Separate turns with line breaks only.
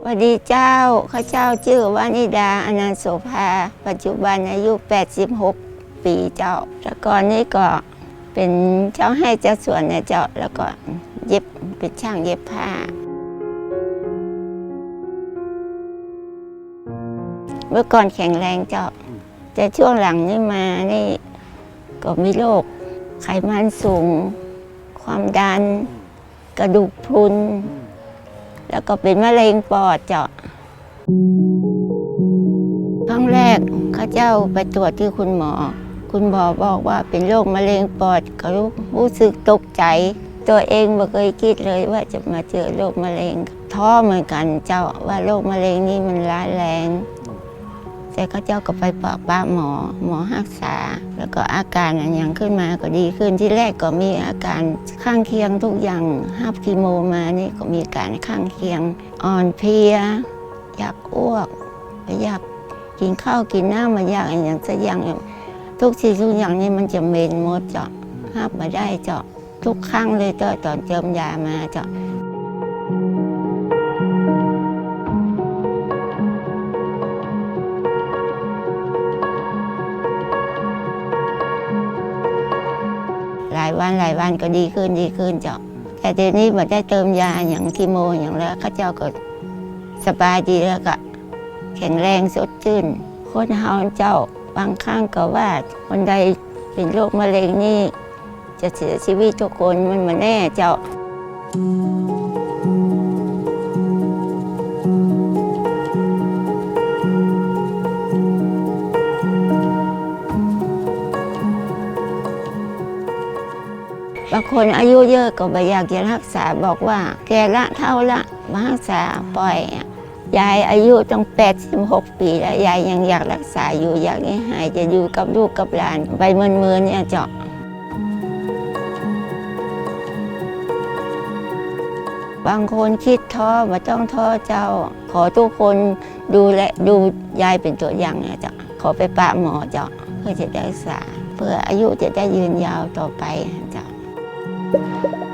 สวัสดีเจ้าข้าเจ้าชื่อวานิดาอนันต์โสภา ปัจจุบันอายุ 86 ปีเจ้าแล้วก่อนนี้ก็เป็นเจ้าให้เจ้าสวนนะเจ้าแล้วก็เย็บเป็นช่างเย็บผ้า เมื่อก่อนแข็งแรงเจ้า แต่ช่วงหลังนี่มานี่ก็มีโรคไขมันสูง ความดัน กระดูกพรุน แล้วก็เป็นมะเร็งปอดเจาะครั้งแรกข้าเจ้าไปตรวจที่คุณหมอ คุณหมอบอกว่าเป็นโรคมะเร็งปอดเขารู้สึกตกใจ ตัวเองไม่เคยคิดเลยว่าจะมาเจอโรคมะเร็ง ท้อเหมือนกันเจ้าว่าโรคมะเร็งนี่มันร้ายแรง แต่ข้าเจ้าก็ไปปากป้าหมอหมอรักษา แล้วก็อาการอันยังขึ้นมาก็ดีขึ้นที่แรกก็มีอาการข้างเคียงทุกอย่างฮับคีโมมานี่ก็มีอาการข้างเคียงอ่อนเพลียอยากอ้วกอยากกินข้าวกินน้ำมาอยากอย่างสักอย่างทุกสิ่งทุกอย่างนี่มันจะเมนหมดเจาะห้ามมาได้เจาะทุกครั้งเลยเจาะตอนเติมยามาเจาะ หลายวันหลายวันก็ดีขึ้นดีขึ้นเจ้าแต่ทีนี้มาได้เติมยาอย่างคีโมอย่างแล้วเข้าเจ้าก็สบายดีแล้วก็ แข็งแรงสดชื่นคนเฮาเจ้าบางครั้งก็ว่าคนใดเป็นโรคมะเร็งนี่ จะเสียชีวิตทุกคนมันมาแน่เจ้า บางคนอายุเยอะก็ไม่อยากจะรักษาบอกว่า แกละเท่าละมารักษาปล่อยยายอายุตั้ง86 ปีแล้วยายยังอยากรักษาอยู่อยากให้หายจะอยู่กับลูกกับหลานไปเมือนๆเนี่ยเจาะบางคนคิดท้อม่ต้องท้อเจ้า ขอทุกคนดูแลดูยายเป็นตัวอย่างนะเจ้าขอไปปะหมอเจ้าเพื่อจะได้รักษา เพื่ออายุจะได้ยืนยาวต่อไปเจ้า